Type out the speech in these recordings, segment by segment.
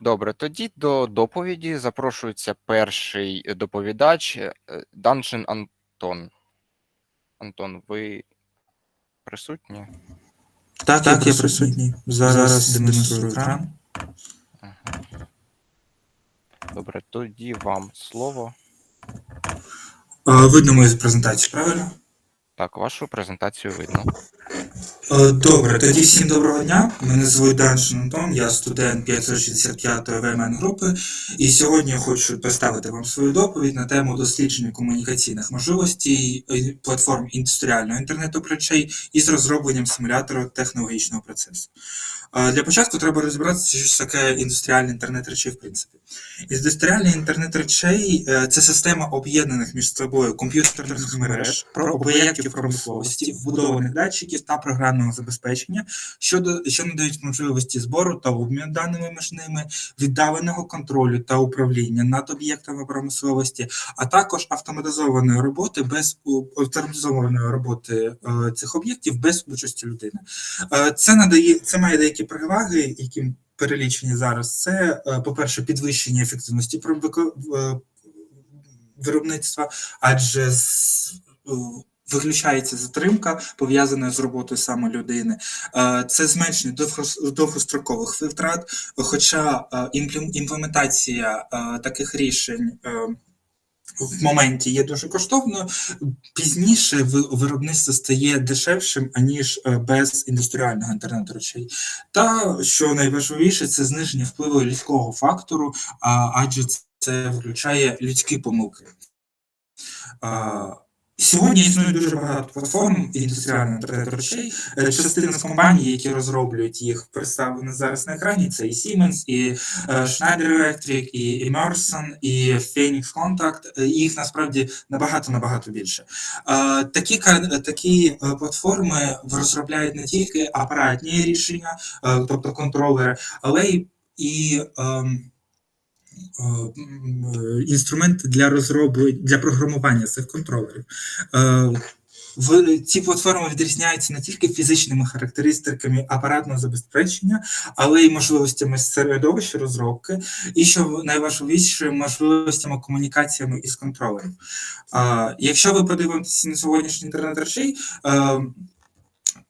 Добре, тоді до доповіді запрошується перший доповідач е, Даншин Антон. Антон, ви присутні? Так, Так, я присутній. Зараз демонструю екран. Добре, тоді вам слово. Видно мою презентацію, правильно? Так, вашу презентацію видно. Е, Добре, тоді всім доброго дня. Мене звуть Даншин Антон, я студент 565-ї ВМН групи, і сьогодні я хочу представити вам свою доповідь на тему дослідження комунікаційних можливостей платформ індустріального інтернету речей із розробленням симулятора технологічного процесу. Е, Для початку треба розібратися, що таке індустріальний інтернет речей в принципі. Індустріальний інтернет речей е, це система об'єднаних між собою комп'ютерних мереж, об'єктів промисловості, вбудованих датчиків та програмного забезпечення, що, до- що надають можливості збору та обміну даними між ними, віддаленого контролю та управління над об'єктами промисловості, а також автоматизованої роботи без автоматизованої роботи е, цих об'єктів без участі людини. Е, Це надає це має деякі переваги, які перелічені зараз. Це, е, по-перше, підвищення ефективності вико- виробництва, адже з, е, виключається затримка, пов'язана з роботою саме людини. Е, Це зменшення довгострокових витрат, хоча е, імплементація е, таких рішень. В моменті є дуже коштовною, пізніше виробництво стає дешевшим, аніж без індустріального інтернету речей. Та що найважливіше, це зниження впливу людського фактору, адже це включає людські помилки. Сьогодні існує дуже багато платформ індустріального інтернету речей. Е, Частина з компаній, які розроблюють їх, представлені зараз на екрані. Це і Siemens, і е, Schneider Electric, і Emerson, і Phoenix Contact. Е, Їх насправді набагато набагато більше. Такі такі платформи розробляють не тільки апаратні рішення, тобто контролери, але й і ем, інструменти для розроблення для програмування цих контролерів. Е, в ці платформи відрізняються не тільки фізичними характеристиками апаратного забезпечення, але й можливостями середовища розробки, і що найважливіше, можливостями комунікаціями із контролерів. Е, якщо ви подивитеся на сьогоднішній інтернет речей, е,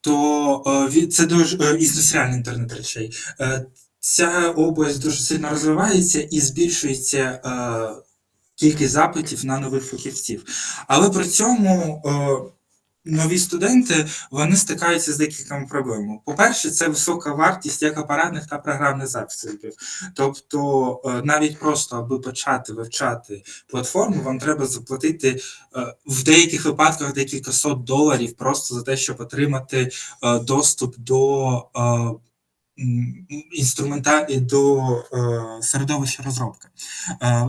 то е, це дуже е, індустріальний інтернет речей. Ця область дуже сильно розвивається і збільшується е, кількість запитів на нових фахівців. Але при цьому е, нові студенти вони стикаються з декількома проблемами. По-перше, це висока вартість як апаратних та програмних засобів. Тобто, е, навіть просто аби почати вивчати платформу, вам треба заплатити е, в деяких випадках декілька сот доларів просто за те, щоб отримати е, доступ до. е, інструмента до е, середовища розробки. Е,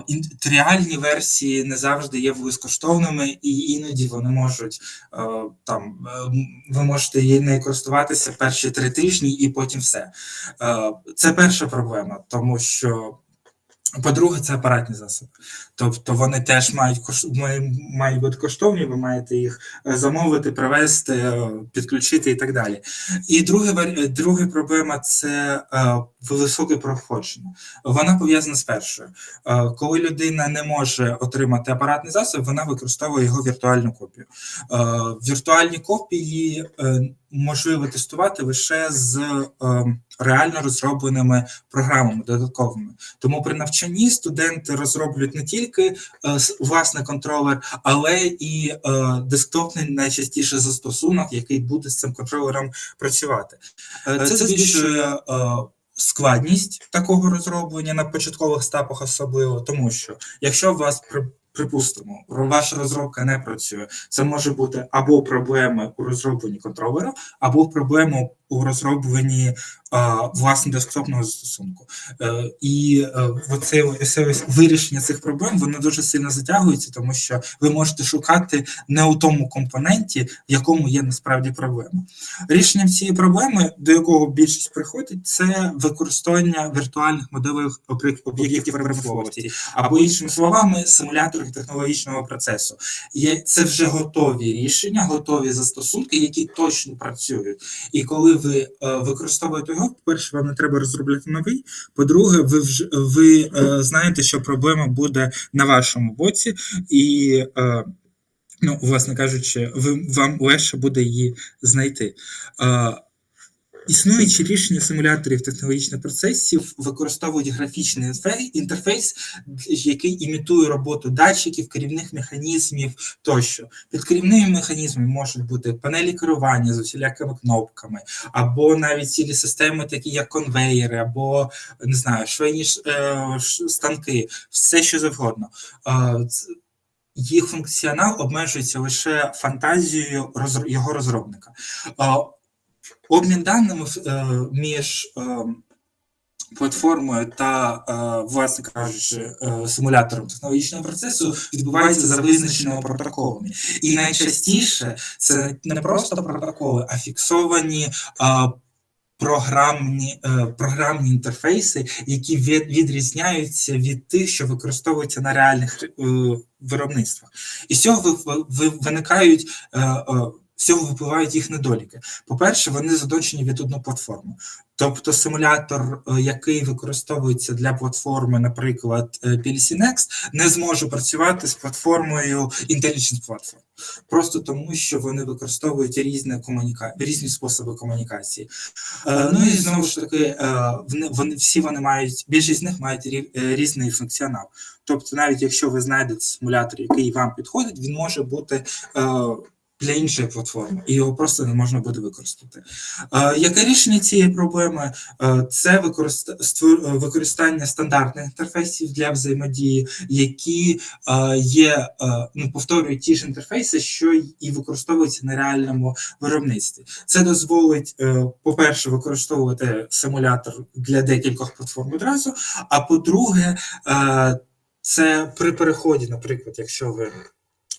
реальні версії не завжди є безкоштовними, і іноді вони можуть е, там е, ви можете її не користуватися перші три тижні, і потім все. Е, це перша проблема, тому що. По-друге, це апаратні засоби. Тобто вони теж мають кош... мають бути коштовні, ви маєте їх е, замовити, привезти, е, підключити і так далі. І друге, е, друга проблема це високе проходження. Вона пов'язана з першою. Коли людина не може отримати апаратний засіб, вона використовує його віртуальну копію. Віртуальні копії можливо тестувати лише з е, реально розробленими програмами додатковими. Тому при навчанні студенти розроблюють не тільки е, власний контролер, але і е, десктопний найчастіше застосунок, який буде з цим контролером працювати. Е, Це збільшує е, складність такого розроблення на початкових етапах, особливо, тому що якщо у вас Припустимо, ваша розробка не працює. Це може бути або проблеми у розробленні контролера, або проблема у розробленні власне десктопного застосунку. Е, і е, оце, оце ось вирішення цих проблем воно дуже сильно затягується, тому що ви можете шукати не у тому компоненті, в якому є насправді проблема. Рішенням цієї проблеми, до якого більшість приходить, це використання віртуальних моделей об'єктів промисловості, або іншими словами, симуляторів технологічного процесу. Є це вже готові рішення, готові застосунки, які точно працюють. І коли ви е, використовуєте його, по-перше, вам не треба розробляти новий. По-друге, ви вже ви е, знаєте, що проблема буде на вашому боці, і, е, ну, власне кажучи, ви, вам легше буде її знайти. Е, Існуючі рішення симуляторів технологічних процесів використовують графічний інтерфейс, який імітує роботу датчиків, керівних механізмів тощо. Під керівними механізмами можуть бути панелі керування з усілякими кнопками, або навіть цілі системи, такі як конвейери, або не знаю, швейні е, станки, все що завгодно. Е, Їх функціонал обмежується лише фантазією його розробника. Обмін даними е, між е, платформою та, е, власне кажучи, симулятором технологічного процесу відбувається за визначеними протоколами. І найчастіше це не просто протоколи, а фіксовані. Програмні, програмні інтерфейси, які від, відрізняються від тих, що використовуються на реальних виробництвах, і з цього ви, ви, ви- виникають з цього випливають їх недоліки. По-перше, вони задочені від одну платформу. Тобто симулятор, е, який використовується для платформи, наприклад, е, PLC Next, не зможе працювати з платформою Intelligence Platform. Просто тому, що вони використовують різні, комуніка... різні способи комунікації. Е, Ну і знову ж таки, е, вони, всі вони мають, більшість з них мають рі- різний функціонал. Тобто, навіть якщо ви знайдете симулятор, який вам підходить, він може бути для іншої платформи, і його просто не можна буде використати. Е, Яке рішення цієї проблеми? Е, Це використа- використання стандартних інтерфейсів для взаємодії, які е, є, е, ну, повторюють ті ж інтерфейси, що і використовуються на реальному виробництві. Це дозволить, е, по-перше, використовувати симулятор для декількох платформ одразу. А по-друге, е, це при переході, наприклад, якщо ви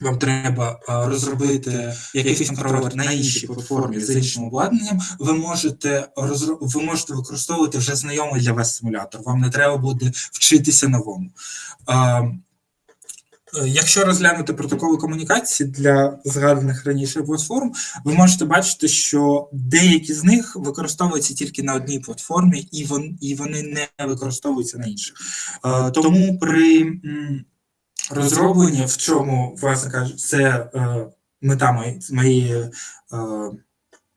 вам треба розробити якийсь контролер на іншій платформі з іншим обладнанням, ви можете розро... ви можете використовувати вже знайомий для вас симулятор. Вам не треба буде вчитися новому. Е, Якщо розглянути протоколи комунікації для згаданих раніше платформ, ви можете бачити, що деякі з них використовуються тільки на одній платформі, і вони не використовуються на інших. Тому при м, розробленні, в чому, власне кажучи, це е, мета моєї, е,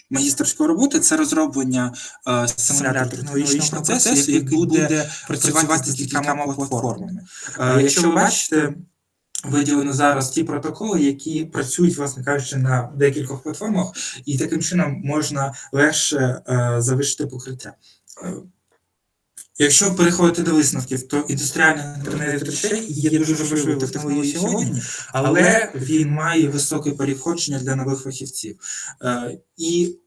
магістерської роботи, це розроблення е, симулятора технологічного процесу, який буде працювати з кількома платформами. Е, Якщо ви бачите, виділено зараз ті протоколи, які працюють, власне кажучи, на декількох платформах, і таким чином можна легше е, завищити покриття. Якщо переходити до висновків, то індустріальний інтернет речей є дуже важливою технологією сьогодні, але він має високе переходження для нових фахівців. Е, І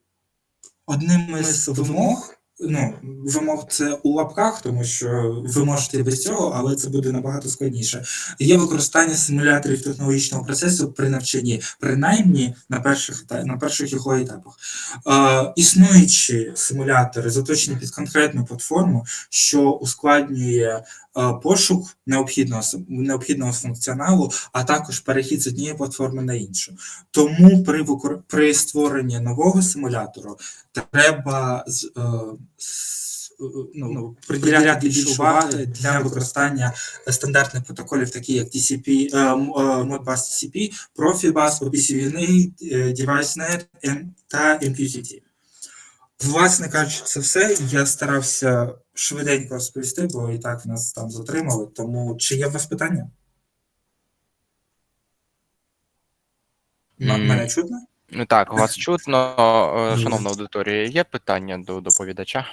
одним із вимог, ну, вимог це у лапках, тому що ви можете без цього, але це буде набагато складніше. Є використання симуляторів технологічного процесу при навчанні, принаймні на перших на перших його етапах. Е, існуючі симулятори заточені під конкретну платформу, що ускладнює пошук необхідного необхідного функціоналу, а також перехід з однієї платформи на іншу. Тому при викор... при створенні нового симулятору треба з, е, е, ну, ну, приділяти більше уваги для використання стандартних протоколів, такі як TCP, е, е, Modbus TCP, Profibus, OPCVNA, е, DeviceNet та MQTT. Власне кажучи, це все. Я старався швиденько розповісти, бо і так нас там затримали. Тому чи є у вас питання? М-. Мене чутно? Ну так, вас чутно, е, шановна аудиторія. Є питання до доповідача?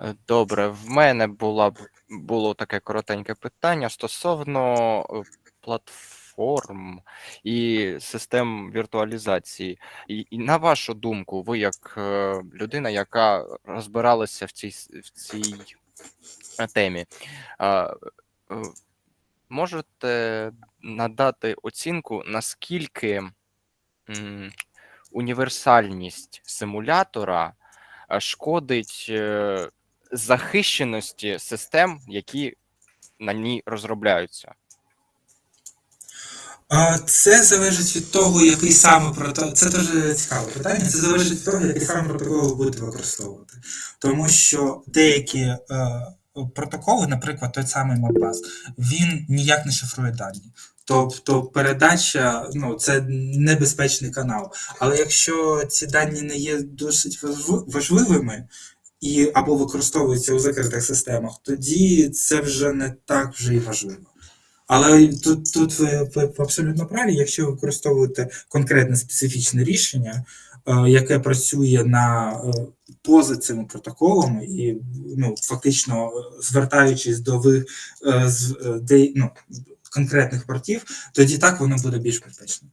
Е, Добре, в мене була б було таке коротеньке питання стосовно е, платформ і систем віртуалізації. І, і на вашу думку, ви як е, людина, яка розбиралася в цій в цій е, темі, е, е, можете надати оцінку, наскільки м, універсальність симулятора е, шкодить е, захищеності систем, які на ній розробляються. Це залежить від того, який саме протокол. Це дуже цікаве питання. Це залежить від того, який саме протокол ви будете використовувати. Тому що деякі е, протоколи, наприклад, той самий Modbus, він ніяк не шифрує дані. Тобто передача ну, це небезпечний канал. Але якщо ці дані не є досить важливими і або використовуються у закритих системах, тоді це вже не так вже і важливо. Але тут, тут ви, ви абсолютно праві, якщо ви використовуєте конкретне специфічне рішення, е, яке працює на е, поза цими протоколами, і ну, фактично е, звертаючись до ви, з, де, ну, конкретних портів, тоді так воно буде більш безпечним.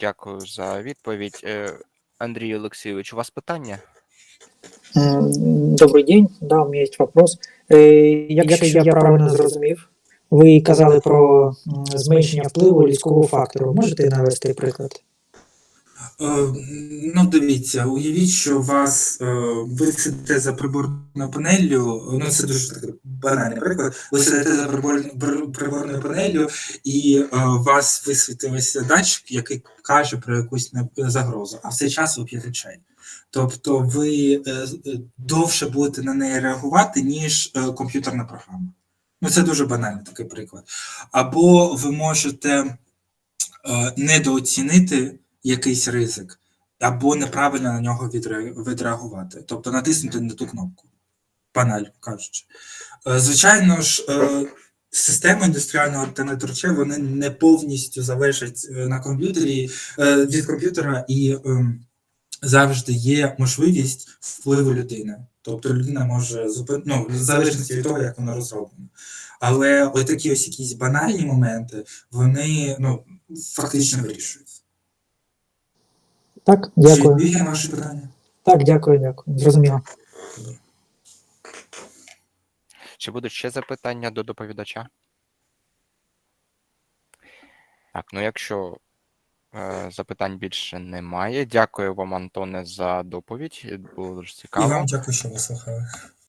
Дякую за відповідь. Андрій Олексійович, у вас питання? Добрий день. Да, у мене є вопрос. Е, Якщо я правильно зрозумів, ви казали про зменшення впливу людського фактору. Можете навести приклад? Е, Ну, дивіться, уявіть, що вас е, ви сидите за приборною панеллю. Ну, це дуже такий банальний приклад. Ви сидите за приборною панеллю, і у вас висвітився датчик, який каже про якусь не- загрозу, а в цей час ви п'єте чай. Тобто ви е, е, довше будете на неї реагувати, ніж е, комп'ютерна програма. Ну, це дуже банальний такий приклад. Або ви можете недооцінити якийсь ризик, або неправильно на нього відреагувати, тобто натиснути не ту кнопку, банально кажучи. Звичайно ж, системи індустріального тенетруче вони не повністю залежать на комп'ютері від комп'ютера і ем, завжди є можливість впливу людини. Тобто людина може зупинити, ну, в залежності від того, як воно розроблено. Але ось такі ось якісь банальні моменти, вони ну, фактично вирішуються. Так, Чи дякую. відповів я на питання? Так, дякую, дякую. Зрозуміло. Чи будуть ще запитання до доповідача? Так, ну якщо запитань більше немає, дякую вам, Антоне, за доповідь. Було дуже І цікаво. вам дякую, що ви слухали.